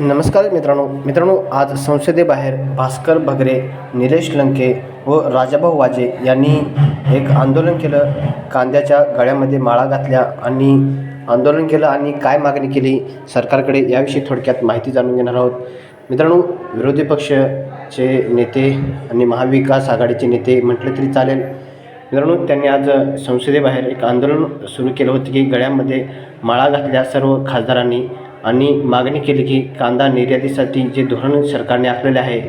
नमस्कार मित्रांनो. मित्रांनो आज संसदेबाहेर भास्कर भगरे निलेश लंके व राजाभाऊ वाजे यांनी एक आंदोलन केलं. कांद्याच्या गळ्यामध्ये माळा घातल्या आणि आंदोलन केलं आणि काय मागणी केली सरकारकडे याविषयी थोडक्यात माहिती जाणून घेणार आहोत. मित्रांनो विरोधी पक्षचे नेते आणि महाविकास आघाडीचे नेते म्हटलं तरी चालेल. मित्रांनो त्यांनी आज संसदेबाहेर एक आंदोलन सुरू केलं होतं की गळ्यामध्ये माळा घातल्या सर्व खासदारांनी. आणि मागणी केली की कांदा निर्यातीसाठी जे धोरण सरकारने आखलेले आहे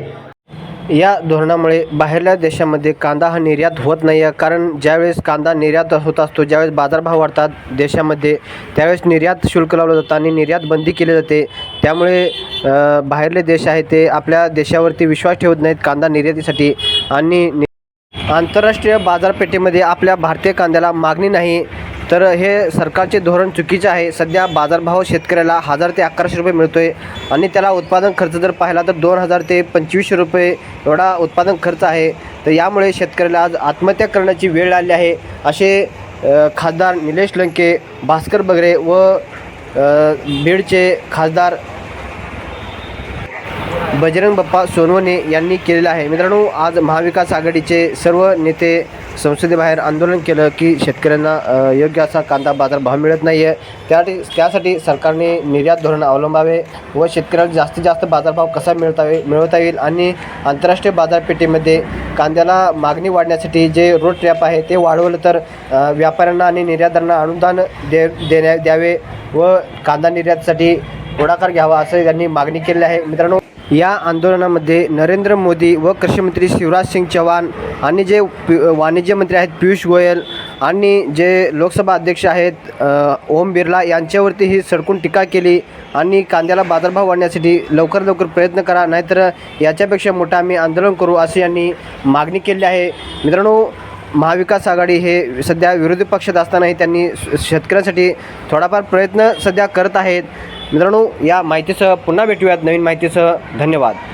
या धोरणामुळे बाहेरल्या देशामध्ये कांदा हा निर्यात होत नाही आहे. कारण ज्यावेळेस कांदा निर्यात होत असतो ज्यावेळेस बाजारभाव वाढतात देशामध्ये त्यावेळेस निर्यात शुल्क लावलं जातं आणि निर्यात बंदी केली जाते. त्यामुळे बाहेरले देश आहे ते आपल्या देशावरती विश्वास ठेवत नाहीत कांदा निर्यातीसाठी. आणि आंतरराष्ट्रीय बाजारपेठेमध्ये आपल्या भारतीय कांद्याला मागणी नाही. तर हे सरकारचे धोरण चुकीचे आहे. सध्या बाजारभाव शेतकऱ्याला हजार ते अकराशे रुपये मिळतो आहे आणि त्याला उत्पादन खर्च जर पाहिला तर दोन हजार ते पंचवीसशे रुपये एवढा उत्पादन खर्च आहे. तर यामुळे शेतकऱ्याला आज आत्महत्या करण्याची वेळ आली आहे. असे खासदार निलेश लंके भास्कर बगरे व बीडचे खासदार बजरंग बाप्पा सोनवणे यांनी केलेलं आहे. मित्रांनो आज महाविकास आघाडीचे सर्व नेते संसदेबाहेर आंदोलन केलं की शेतकऱ्यांना योग्य असा कांदा बाजार भाव मिळत नाही आहे त्यासाठी त्यासाठी सरकारने निर्यात धोरण अवलंबावे व शेतकऱ्याला जास्तीत जास्त बाजारभाव कसा मिळतावे मिळवता येईल आणि आंतरराष्ट्रीय बाजारपेठेमध्ये कांद्याला मागणी वाढण्यासाठी जे रोड ट्रॅप आहे ते वाढवलं तर व्यापाऱ्यांना आणि निर्यातदारांना अनुदान दे देण्या द्यावे व कांदा निर्यातीसाठी पुढाकार घ्यावा असं त्यांनी मागणी केली आहे. मित्रांनो या आंदोलनामध्ये नरेंद्र मोदी व कृषीमंत्री शिवराज सिंग चौहान आणि जे पि वाणिज्य मंत्री आहेत पियुष गोयल आणि जे लोकसभा अध्यक्ष आहेत ओम बिर्ला यांच्यावरती ही सडकून टीका केली आणि कांद्याला बाजारभाव वाढण्यासाठी लवकर लवकर प्रयत्न करा नाहीतर याच्यापेक्षा मोठं आम्ही आंदोलन करू अशी यांनी मागणी केली आहे. मित्रांनो महाविकास आघाडी हे सध्या विरोधी पक्षात असतानाही त्यांनी शेतकऱ्यांसाठी थोडाफार प्रयत्न सध्या करत आहेत. मित्रांनो या माहितीसह पुन्हा भेटूयात नवीन माहितीसह. धन्यवाद.